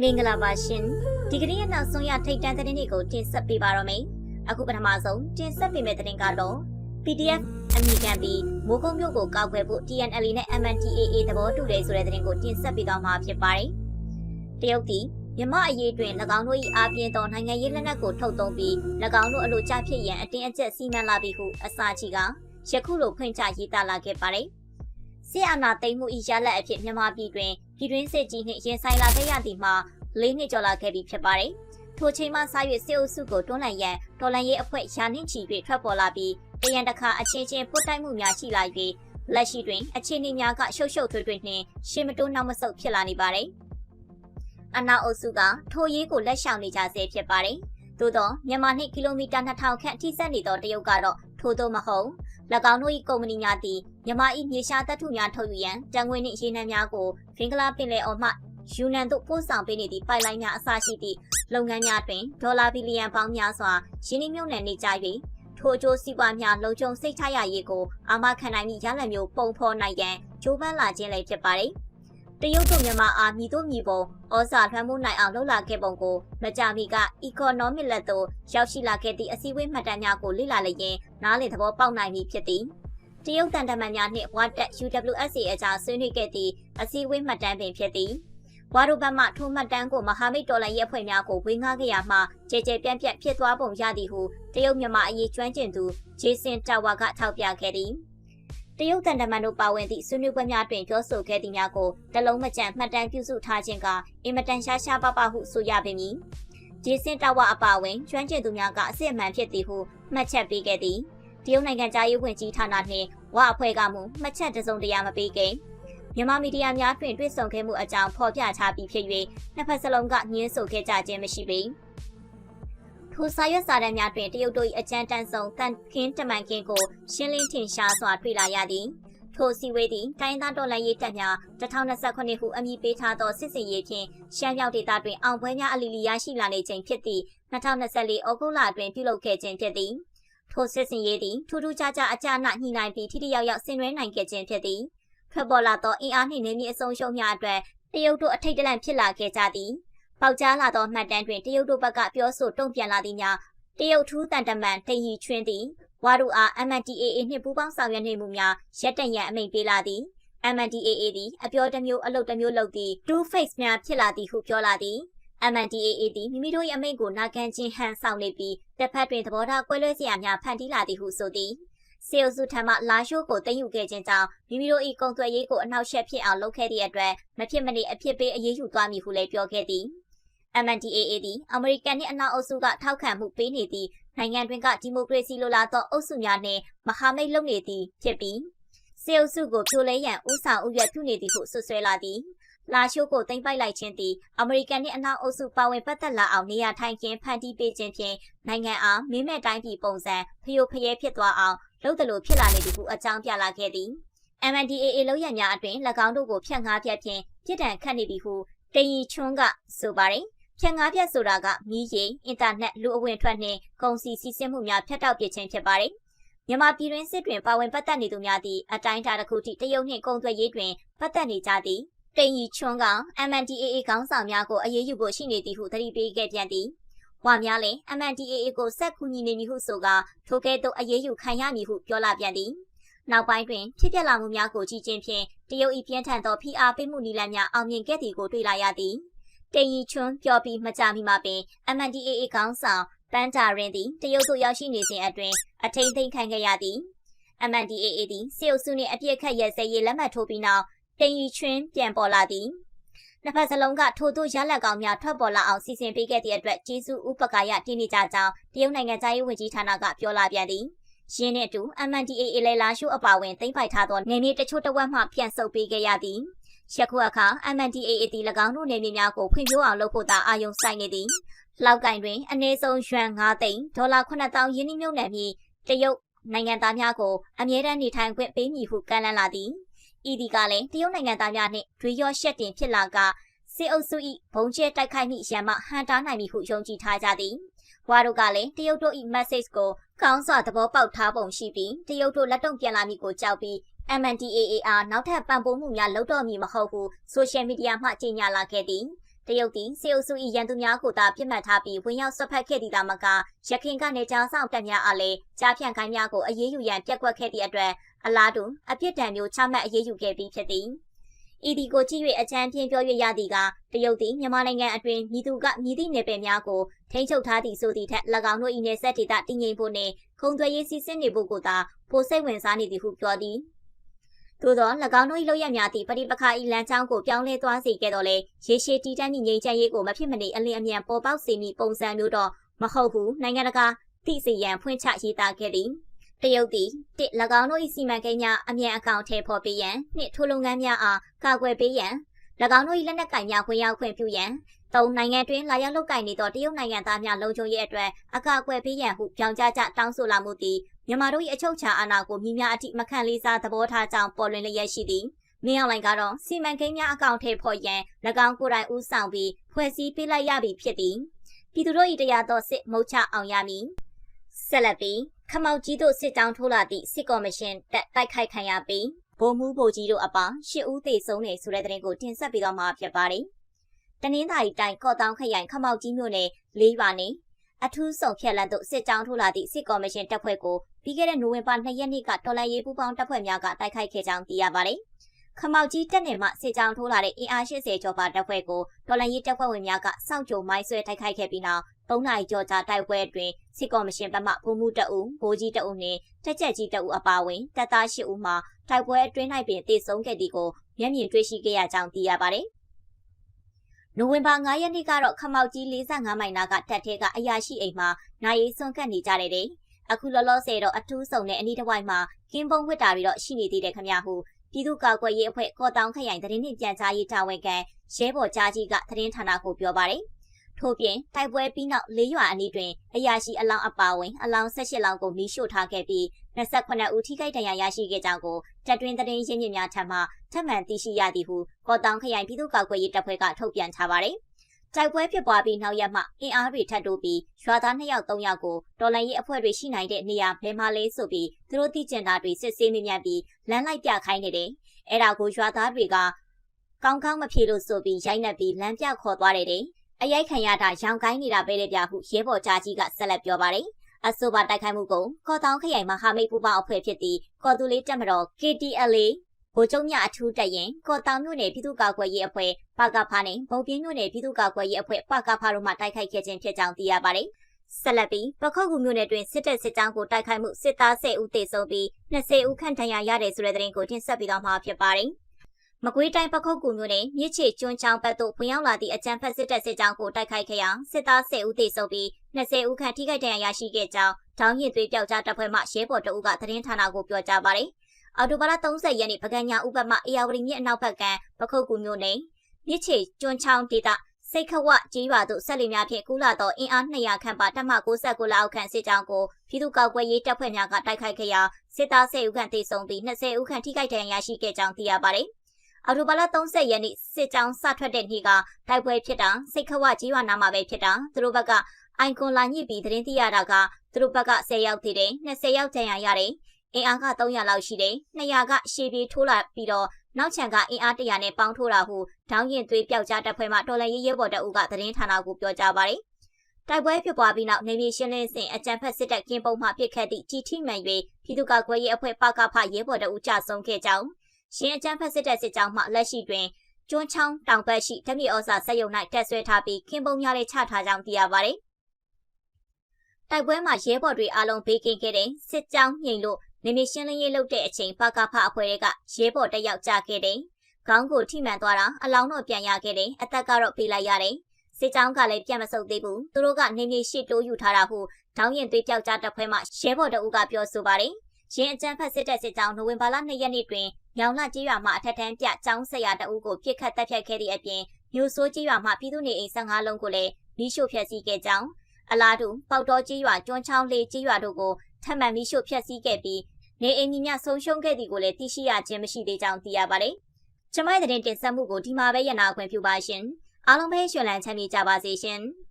မင်္ဂလာပါရှင်ဒီကနေ့ရဲ့နောက်ဆုံးရထိတ်တန့်သတင်းတွေကိုတင်ဆက်ပေးပါတော့မယ်အခုပထမဆုံးတင်ဆက်ပေးမယ့်သတင်းကတော့ PDF အမိခံပြီးမိုးကုံမြို့ကိုကောက်ွယ်ဖို့ TNL နဲ့ MNTAA သဘောတူတယ်ဆိုတဲ့သတင်းကိုတင်ဆက်ပေးသွားမှာဖြစ်ပါတယ်တရုတ်ပြည်မြမအရေးတွင်၎င်းတို့၏အာပြင်းသောနိုင်ငံရေးလက်နက်ကိုထုတ်သုံးပြီး၎င်းတို့အလိုကျဖြစ်ရန်အတင်းအကျပ်စီမံလာပြီးဟုအစာချီကယခုလိုဖွင့်ချရေးသားလာခဲ့ပါတယ်စစ်အာဏာသိမ်းမှု၏ရလဒ်အဖြစ်မြန်မာပြည်တွင် ပြည်တွင်းစစ်ကြီးနှင့်ရင်ဆိုင်လာခဲ့ရသည်မှာလေးနှစ်ကျော်လာခဲ့ပြီဖြစ်ပါတယ်။ထိုချိန်မှစ၍စစ်အုပ်စုကိုတွန်းလှန်ရန်တော်လှန်ရေးအဖွဲ့ရာနှင့်ချီ၍ထွက်ပေါ်လာပြီးတရန်တခါအချင်းချင်းပုတ်တိုက်မှုများရှိလာ၍လက်ရှိတွင်အခြေအနေများကရှုပ်ရှုပ်ထွေးထွေးနှင့်ရှေ့မတိုးနောက်မဆုတ်ဖြစ်လာနေပါတယ်။အနာအုပ်စုကထိုရေးကိုလက်ရှောင်နေကြဆဲဖြစ်ပါတယ်။သို့သောမြန်မာနှင့်ကီလိုမီတာ2000ခန့်ထိစပ်နေသောတရုတ်ကတော့ထို့သောမဟုတ်၎ င်းတို့၏ကုမ္ပဏီများသည်မြန်မာ၏မြေရှားတပ်ထုများထုတ်ယူရန်တံငွေနှင့်ရေနံများကိုဖင်္ဂလာပင်လယ်အော်မှယူနန်သို့ပို့ဆောင်ပေးနေသည့်ပိုက်လိုင်းများအစရှိသည့်လုပ်ငန်းများတွင်ဒေါ်လာဘီလီယံပေါင်းများစွာရင်းနှီးမြှုပ်နှံနေကြ၍ထိုအကျိုးစီးပွားများလုံခြုံစိတ်ချရရေးကိုအာမခံနိုင်သည့်ရလဒ်မျိုးပုံဖော်နိုင်ရန်ကြိုးပမ်းလာခြင်းလည်းဖြစ်ပါတယ်။ တရုတ်တို့မြန်မာအားမြည်တို့မြည်ပုံဩဇာလွှမ်းမိုးနိုင်အောင်လှုပ်လာခဲ့ပုံကိုမကြမီက economic လက်သို့ရောက်ရှိလာခဲ့သည့်အစည်းအဝေးမှတ်တမ်းများကိုလေ့လာလျင်နားလည်သဘောပေါက်နိုင်ပြီဖြစ်သည်။တရုတ်တန်တမန်များနှင့်ဝါတက် UWSA အကြားဆွေးနွေးခဲ့သည့်အစည်းအဝေးမှတ်တမ်းပင်ဖြစ်သည်။ဝါဒိုဘတ်မှထိုမှတ်တမ်းကိုမဟာမိတ်တော်လှန်ရေးအဖွဲ့များကိုဝေငှခဲ့ရမှကြဲကြဲပြန့်ပြန့်ဖြစ်သွားပုံရသည်ဟုတရုတ်မြန်မာအရေးကျွမ်းကျင်သူဂျေဆင်တာဝါကထောက်ပြခဲ့သည်။ တရုတ်တန်တမန်တို့ပါဝင်သည့်ဆွေးနွေးပွဲများတွင်ပြောဆိုခဲ့သည်များကိုတလုံးမကြံမှတ်တမ်းပြုစုထားခြင်းကအင်မတန်ရှားရှားပါးပါးဟုဆိုရပေမည်။ဂျေဆင်တာဝါအပါအဝင်ကျွမ်းကျင်သူများကအစစ်အမှန်ဖြစ်သည်ဟုမှတ်ချက်ပေးခဲ့သည်။တရုတ်နိုင်ငံသားရေးဝန်ကြီးဌာနနှင့်ဝအဖွဲ့ကမူမှတ်ချက်တစုံတရာမပေးခင်မြန်မာမီဒီယာများတွင်တွေ့ဆုံခဲ့မှုအကြောင်းဖော်ပြထားပြီးဖြစ်၍နှစ်ဖက်စလုံးကညှင်းဆိုခဲ့ကြခြင်းမရှိပေ။ ထိုစာရွက်စာတမ်းများတွင်တရုတ်တို့၏အကြမ်းတမ်းဆုံးတန်ခင်းတမန်ခင်းကိုရှင်းလင်းထင်ရှားစွာတွေ့လာရသည်။ထိုစီဝေးသည့်တိုင်းသားတော်လှန်ရေးတပ်များ2029ခုအမည်ပေးထားသောစစ်စင်ရေးဖြင့်ရှမ်းမြောက်ဒေသတွင်အောင်ပွဲများအလီလီရရှိလာနေခြင်းဖြစ်သည့်2024ဩဂုတ်လအတွင်းပြုလုပ်ခဲ့ခြင်းဖြစ်သည်။ထိုစစ်စင်ရေးသည်ထူးထူးခြားခြားအကြအနညှိနှိုင်းပြီးထိထိရောက်ရောက်ဆင်နွှဲနိုင်ခဲ့ခြင်းဖြစ်သည်။ထွက်ပေါ်လာသောအင်အားနှင့်နေမြေအစုံရှုံများအတွက်တရုတ်တို့အထိတ်တလန့်ဖြစ်လာခဲ့ကြသည်။ ပေါက်ကြားလာသောမှတ်တမ်းတွင်တရုတ်တို့ဘက်ကပြောဆိုတုံ့ပြန်လာသည်များတရုတ်ထူးတန်တမန်တရီချွင်းသည်ဝါဒူအား MNDAA နှင့်ပူးပေါင်းဆောင်ရွက်နေမှုများရက်တန့်ရန်အမိန့်ပေးလာသည် MNDAA သည်အပြောတစ်မျိုးအလုပ်တစ်မျိုးလုပ်သည့် two face များဖြစ်လာသည်ဟုပြောလာသည် MNDAA သည်မိမိတို့၏အမိန့်ကိုနာခံခြင်းဟန်ဆောင်နေပြီးတစ်ဖက်တွင်သဘောထားကွဲလွဲစရာများဖန်တီးလာသည်ဟုဆိုသည်စေအုပ်စုထံမှလာရှိုးကိုတင်ယူခဲ့ခြင်းကြောင့်မိမိတို့၏ကုံသွဲရေးကိုအနှောက်အယှက်ဖြစ်အောင်လုပ်ခဲ့သည့်အတွက်မဖြစ်မနေအဖြစ်ပေးအရေးယူသွားမည်ဟုလည်းပြောခဲ့သည် MNDAA သည်အမေရိကန်နှင့်အနောက်အုပ်စုကထောက်ခံမှုပေးနေသည့်နိုင်ငံတွင်ကဒီမိုကရေစီလိုလားသောအုပ်စုများနှင့်မဟာမိတ်လုပ်နေသည်ဖြစ်ပြီးစေအုပ်စုကိုဖြိုလဲရန်ဥဆောင်ဥရွက်ပြုနေသည်ဟုဆွဆွဲလာသည်လာရှိုးကိုတင်ပိုက်လိုက်ခြင်းသည်အမေရိကန်နှင့်အနောက်အုပ်စုပါဝင်ပတ်သက်လာအောင်နေရာထိုင်ခင်းဖန်တီးပေးခြင်းဖြင့်နိုင်ငံအားမင်းမဲ့တိုင်းပြည်ပုံစံဖျို့ဖျဲဖြစ်သွားအောင်လုပ်တယ်လို့ဖြစ်လာနေသည်ဟုအကြောင်းပြလာခဲ့သည် MNDAA လောက်ရများအတွင်၎င်းတို့ကိုဖျက်ငားပြတ်ဖြင့်ပြည်တံခတ်နေပြီဟုတရီချွန်းကဆိုပါတယ် ဖြတ်ငါးပြတ်ဆိုတာကမီးရိမ်အင်တာနက်လူအဝင်ထွက်နှင့်ကုန်စည်စီးဆင်းမှုများဖြတ်တောက်ပစ်ခြင်းဖြစ်ပါတယ်။မြန်မာပြည်တွင်းစစ်တွင်ပါဝင်ပတ်သက်နေသူများသည့်အတိုင်းအတာတစ်ခုထိတရုတ်နှင့်ကုန်သွယ်ရေးတွင်ပတ်သက်နေကြသည်။တိန်ရီချွန်းက MNDAA ခေါင်းဆောင်များကိုအရေးယူဖို့ရှိနေသည်ဟုသတိပေးခဲ့ပြန်သည်။ဝါများလည်း MNDAA ကိုဆက်ကူညီနေမည်ဟုဆိုကထိုကဲ့သို့အရေးယူခံရမည်ဟုပြောလာပြန်သည်။နောက်ပိုင်းတွင်ဖြစ်ပျက်လာမှုများကိုကြည့်ခြင်းဖြင့်တရုတ်၏ပြင်းထန်သောဖိအားပေးမှုနည်းလမ်းများအောင်မြင်ခဲ့သည်ကိုတွေ့လာရသည်။ တင်ရီချွန်းပြောပြီးမကြမီမှာပင် MNDAA ခေါင်းဆောင်ပန်းတာရင်သည်တရုတ်သို့ရောက်ရှိနေစဉ်အတွင်းအထိန်သိမ်းခံခဲ့ရသည် MNDAA သည်စေအုပ်စုနှင့်အပြစ်ခတ်ရဲစဲရေးလက်မှတ်ထိုးပြီးနောက်တင်ရီချွန်းပြန်ပေါ်လာသည်နှစ်ဖက်စလုံးကထို့သို့ရလက်ကောင်းများထွက်ပေါ်လာအောင်စီစဉ်ပေးခဲ့သည့်အတွက်ကျေးဇူးဥပကာယတည်နေကြကြောင်းတရုတ်နိုင်ငံသားရေးဝန်ကြီးဌာနကပြောလာပြန်သည်ရင်းနှင့်အတူ MNDAA လဲလာရှုအပါဝင်သိမ့်ပိုက်ထားသောနေမြေတချို့တဝက်မှပြန်ဆုတ်ပေးခဲ့ရသည် ယခုအခါ MNDAA တီ၎င်းတို့နေမြေများကိုဖွံ့ဖြိုးအောင်လုပ်ဖို့သာအာရုံစိုက်နေသည်။လောက်ကင်တွင်အနည်းဆုံးယွမ်9သိန်းဒေါ်လာ9000ယင်းနှိမ့်မြုပ်နှံပြီးတရုတ်နိုင်ငံသားများကိုအမြဲတမ်းနေထိုင်ခွင့်ပေးမည်ဟုကမ်းလှမ်းလာသည်။ဤဒီကလည်းတရုတ်နိုင်ငံသားများနှင့်တွေရောရှက်တင်ဖြစ်လာကစစ်အုပ်စု၏ဘုံကျဲတိုက်ခိုက်မိရန်မှဟန်တားနိုင်မည်ဟုယုံကြည်ထားကြသည်။ဝါတို့ကလည်းတရုတ်တို့၏မက်ဆေ့ကိုကောင်းစွာသဘောပေါက်ထားပုံရှိပြီးတရုတ်တို့လက်တုံ့ပြန်လာမည်ကိုကြောက်ပြီး MNDAA အားနောက်ထပ်ပံ့ပိုးမှုများလုပ်တော့မည်မဟုတ်ဟုဆိုရှယ်မီဒီယာမှကြေညာလာခဲ့သည်တရုတ်သည်စေအုပ်စု၏ရန်သူများကိုသာပြစ်မှတ်ထားပြီးဝင်ရောက်ဆွတ်ဖက်ခဲ့သည့်သာမကရခိုင်ကနေကြားဆောင်တပ်များအားလည်းကြားဖြန့်ခိုင်းများကိုအရေးယူရန်ပြက်ကွက်ခဲ့သည့်အတွက်အလားတူအပြစ်ဒဏ်မျိုးချမှတ်အရေးယူခဲ့ပြီးဖြစ်သည်ဤဒီကိုကြည့်၍အကြံပြင်းပြော၍ရသည်ကတရုတ်သည်မြန်မာနိုင်ငံအတွင်းမြည်သူကမြည်သည့်နယ်ပယ်များကိုထိန်းချုပ်ထားသည့်ဆိုသည့်ထက်၎င်းတို့၏နယ်စပ်ဒေသတည်ငြိမ်ဖို့နှင့်ခုံသွဲရေးစီစဉ်နေဖို့ကိုသာပိုစိတ်ဝင်စားနေသည်ဟုပြောသည် သို့သော၎င်းတို့၏လုပ်ရများသည့်ပရိပခါ၏လမ်းကြောင်းကိုပြောင်းလဲသွားစေခဲ့တော့လေရေရှည်တည်တံ့သည့်ငြိမ်းချမ်းရေးကိုမဖြစ်မနေအလင်းအမြန်ပေါ်ပေါက်စေမည့်ပုံစံမျိုးတော့မဟုတ်ဘူးနိုင်ငံတကာသိစေရန်ဖွင့်ချရေးသားခဲ့သည်တရုတ်သည်တစ်၎င်းတို့၏စီမံကိန်းများအမြန်အကောင့်ထဲပေါ်ပေးရန်နှစ်ထိုးလုပ်ငန်းများအားကာကွယ်ပေးရန်၎င်းတို့၏လက်နက်ကင်များဝင်ရောက်ခွင့်ပြုရန် သုံးနိုင်ငံတွင်လာရောက်လုပ်ကိုင်နေသောတရုတ်နိုင်ငံသားများလုံခြုံရေးအတွက်အကာအကွယ်ပေးရန်ဟုပြောင်းကြားကြတောင်းဆိုလာမှုသည်မြန်မာတို့၏အချုပ်အခြာအာဏာကိုမြည်များအထိမခံလေးစားသဘောထားကြောင်းပေါ်လွင်လျက်ရှိသည်မင်းအောင်လှိုင်ကတော့စီမံကိန်းများအကောင့်ထဲပေါ်ရန်၎င်းကိုယ်တိုင်ဦးဆောင်ပြီးဖွဲ့စည်းပေးလိုက်ရပြီဖြစ်သည်ပြည်သူတို့၏တရားတော်စစ်မုတ်ချအောင်ရမည်ဆက်လက်ပြီးခမောက်ကြီးတို့စစ်ကြောင်းထိုးလာသည့်စစ်ကော်မရှင်တက်တိုက်ခိုက်ခံရပြီးဗိုလ်မှူးဗိုလ်ကြီးတို့အပါရှစ်ဦးသေဆုံးနေဆိုတဲ့တဲ့ရင်ကိုတင်ဆက်ပြီးတော့မှာဖြစ်ပါတယ်။ တနင်္သာရီတိုင်းကော့တောင်ခရိုင်ခမောက်ကြီးမြို့နယ်လေးပါနေအထူးဆောင်ဖြတ်လန်တို့စစ်ကြောင်းထိုးလာသည့်စစ်ကော်မရှင်တပ်ဖွဲ့ကိုပြီးခဲ့တဲ့နိုဝင်ဘာ2ရက်နေ့ကတော်လန်ရေးပူးပေါင်းတပ်ဖွဲ့များကတိုက်ခိုက်ခဲ့ကြောင်းသိရပါတယ်။ခမောက်ကြီးတပ်နယ်မှစစ်ကြောင်းထိုးလာတဲ့အင်အား80ကျော်ပါတပ်ဖွဲ့ကိုတော်လန်ရေးတပ်ဖွဲ့ဝင်များကစောင့်ကြိုမိုင်းဆွဲတိုက်ခိုက်ခဲ့ပြီးနောက်၃နိုင်ကျော်ကြာတိုက်ပွဲအတွင်းစစ်ကော်မရှင်ဘက်မှဘုံမှုတအုပ်ဗိုလ်ကြီးတအုပ်နှင့်တက်ကြက်ကြီးတအုပ်အပါအဝင်တပ်သား၈ဦးမှတိုက်ပွဲအတွင်း၌ပင်တေဆုံးခဲ့သည်ကိုမျက်မြင်တွေ့ရှိခဲ့ရကြောင်းသိရပါတယ်။ နိုဝင်ဘာ9ရက်နေ့ကတော့ခမောက်ကြီး45မိုင်နာကတပ်ထဲကအရာရှိအိမ်မှာနိုင်ရေးစွန့်ကပ်နေကြတယ်တဲ့။အခုလောလောဆယ်တော့အထူးဆောင်တဲ့အနီးတစ်ဝိုက်မှာကင်းပုံဝစ်တာတွေတော့ရှိနေသေးတယ်ခမရဟုပြည်သူ့ကာကွယ်ရေးအဖွဲ့ကော့တောင်ခရိုင်သတင်းနှင့်ပြန်ကြားရေးတာဝန်ခံရဲဘော်ကြားကြီးကသတင်းဌာနကိုပြောပါတယ်။ထို့ပြင်တိုက်ပွဲပြီးနောက်လေးရွာအနီးတွင်အရာရှိအလောင်းအပါဝင်အလောင်း၁၈လောင်းကိုမီးရှို့ထားခဲ့ပြီး28ဦးထိခိုက်ဒဏ်ရာရရှိခဲ့ကြောင်းကို တပ်တွင်းသတင်းရင်းမြစ်များထံမှထပ်မံသိရှိရသည်ဟုကော်တောင်ခရိုင်ပြည်သူ့ကာကွယ်ရေးတပ်ဖွဲ့ကထုတ်ပြန်ထားပါတယ်။တိုက်ပွဲဖြစ်ပွားပြီးနောက်ရက်မှအင်အားတွေထပ်တိုးပြီးရွာသား2ယောက်3ယောက်ကိုတော်လိုင်းရေးအဖွဲ့တွေရှိနိုင်တဲ့နေရာဘယ်မှာလဲဆိုပြီးသူတို့သိကျင်တာတွေစစ်ဆေးမိမြန်ပြီးလမ်းလိုက်ပြခိုင်းနေတယ်။အဲဒါကိုရွာသားတွေကကောင်းကောင်းမဖြေလို့ဆိုပြီးရိုက်နှက်ပြီးလမ်းပြခေါ်သွားတယ်တဲ့အရိုက်ခံရတာရောင်ကိုင်းနေတာပဲလေပြဟုရဲဘော်ကြားကြီးကဆက်လက်ပြောပါတယ်။ အဆိုပါတိုက်ခိုက်မှုကိုကော်တောင်ခရိုင်မဟာမိတ်ပူပေါင်းအဖွဲ့ဖြစ်သည့်ကော်တူလေးတက်မတော် KTLA ဗိုလ်ချုပ်မြအထူးတက်ရင်ကော်တောင်မြို့နယ်ပြည်သူ့ကာကွယ်ရေးအဖွဲ့ပကဖာနဲ့ဗုံပြင်းမြို့နယ်ပြည်သူ့ကာကွယ်ရေးအဖွဲ့ပကဖာတို့မှတိုက်ခိုက်ခဲ့ခြင်းဖြစ်ကြောင်းသိရပါတယ်။ဆက်လက်ပြီးပခုတ်ကူမြို့နယ်တွင်စစ်တပ်စစ်ကြောင်းကိုတိုက်ခိုက်မှုစစ်သား10ဦးသေဆုံးပြီး20ဦးခန့်ဒဏ်ရာရတဲ့ဆိုတဲ့သတင်းကိုတင်ဆက်ပြီးတော့မှာဖြစ်ပါတယ်။ မကွေးတိုင်းပခုတ်ကူမြို့နယ်မြစ်ချေကျွန်းချောင်းဘက်သို့ဝင်ရောက်လာသည့်အကြမ်းဖက်စစ်တပ်စစ်ကြောင်းကိုတိုက်ခိုက်ခဲ့ရာစစ်သား10ဦးသေဆုံးပြီး20ဦးခန့်ထိခိုက်ဒဏ်ရာရရှိခဲ့ကြောင်းတောင်းရင်သွေးပြောက်ကြားတပ်ဖွဲ့မှရဲဘော်တအုပ်ကသတင်းဌာနကိုပြောကြားပါတယ်။အော်တိုဘာလ30ရက်နေ့ပကံညာဥပတ်မှအေယာဝတီမြစ်အနောက်ဘက်ကပခုတ်ကူမြို့နယ်မြစ်ချေကျွန်းချောင်းဒေသစိတ်ခဝကြီးရွာသို့ဆက်လီများဖြင့်ကူလာသောအင်အား200ခန့်ပါတပ်မ69လောက်ခန့်စစ်ကြောင်းကိုပြည်သူ့ကောက်ွယ်ရေးတပ်ဖွဲ့များကတိုက်ခိုက်ခဲ့ရာစစ်သား10ဦးခန့်သေဆုံးပြီး20ဦးခန့်ထိခိုက်ဒဏ်ရာရရှိခဲ့ကြောင်းသိရပါတယ်။ အော်တိုဘာလ30ရက်နေ့စစ်ကြောင်းစထွက်တဲ့နေ့ကတိုက်ပွဲဖြစ်တာစိတ်ခဝကြီးဝါနာမှာပဲဖြစ်တာသူတို့ဘက်ကအိုင်ကွန်လာညစ်ပြီးသတင်းသိရတာကသူတို့ဘက်က10ယောက်သေးတယ်20ယောက်ကျန်ရရတယ်အင်အားက300လောက်ရှိတယ်200ကရှေ့ပြေးထိုးလာပြီးတော့နောက်ချန်ကအင်အား100နဲ့ပေါင်းထိုးတာဟုဒေါင်းရင်သွေးပျောက်ကြားတပ်ဖွဲ့မှတော်လန်ရေးရဲဘော်တအုပ်ကသတင်းဌာနကိုပြောကြားပါတယ်တိုက်ပွဲဖြစ်ပွားပြီးနောက်နေမြေရှင်းလင်းစဉ်အကြံဖက်စစ်တပ်ကင်းပုံမှပစ်ခတ်သည့်ကြီးထိမှန်၍ပြည်သူ့ကာကွယ်ရေးအဖွဲ့ပကဖရဲဘော်တအုပ်ကြဆုံးခဲ့ကြောင်း ရင်းအကြမ်းဖက်စစ်တပ်စစ်ကြောင်းမှလက်ရှိတွင်ကျွန်းချောင်းတောင်ဘက်ရှိဓမြဩဇာစက်ရုံ၌တက်ဆွဲထားပြီးခင်ပုံများလေးချထားကြောင်းသိရပါတယ်။တိုက်ပွဲမှာရဲဘော်တွေအလုံးဘေးကင်းခဲ့တဲ့စစ်ကြောင်းညင်လို့နေမရှင်းလင်းရေးလုပ်တဲ့အချိန်ပကဖအဖွဲ့တွေကရဲဘော်တယောက်ကြာခဲ့တယ်။ခေါင်းကိုထိမှန်သွားတာအလောင်းတော့ပြန်ရခဲ့တယ်။အသက်ကတော့ပေးလိုက်ရတယ်။စစ်ကြောင်းကလည်းပြန်မဆုတ်သေးဘူး။သူတို့ကနေမြေရှိတိုးယူထားတာဟုဒေါင်းရင်သွေးပြောက်ကြားတပ်ဖွဲ့မှရဲဘော်တအုပ်ကပြောဆိုပါတယ်။ ရင်းအကြမ်းဖက်စစ်တပ်စစ်ကြောင်းနိုဝင်ဘာလ2ရက်နေ့တွင်မြောင်လကြေးရွာမှအထက်တန်းပြကျောင်းဆရာတအုပ်ကိုပြစ်ခတ်တပ်ဖြတ်ခဲ့သည့်အပြင်မြို့ဆိုးကြေးရွာမှပြည်သူနေအိမ်15လုံးကိုလည်းမိရှို့ဖျက်ဆီးခဲ့ကြောင်းအလားတူပေါတော်ကြေးရွာကျွန်းချောင်းလေးကြေးရွာတို့ကိုထပ်မံမိရှို့ဖျက်ဆီးခဲ့ပြီးနေအိမ်ကြီးများဆုံးရှုံးခဲ့သည်ကိုလည်းသိရှိရခြင်းမရှိသေးကြောင်းသိရပါတယ်။ကျမရဲ့တင်ဆက်မှုကိုဒီမှာပဲရနာခွင့်ပြုပါရှင်။အားလုံးပဲရွှင်လန်းချမ်းမြေ့ကြပါစေရှင်။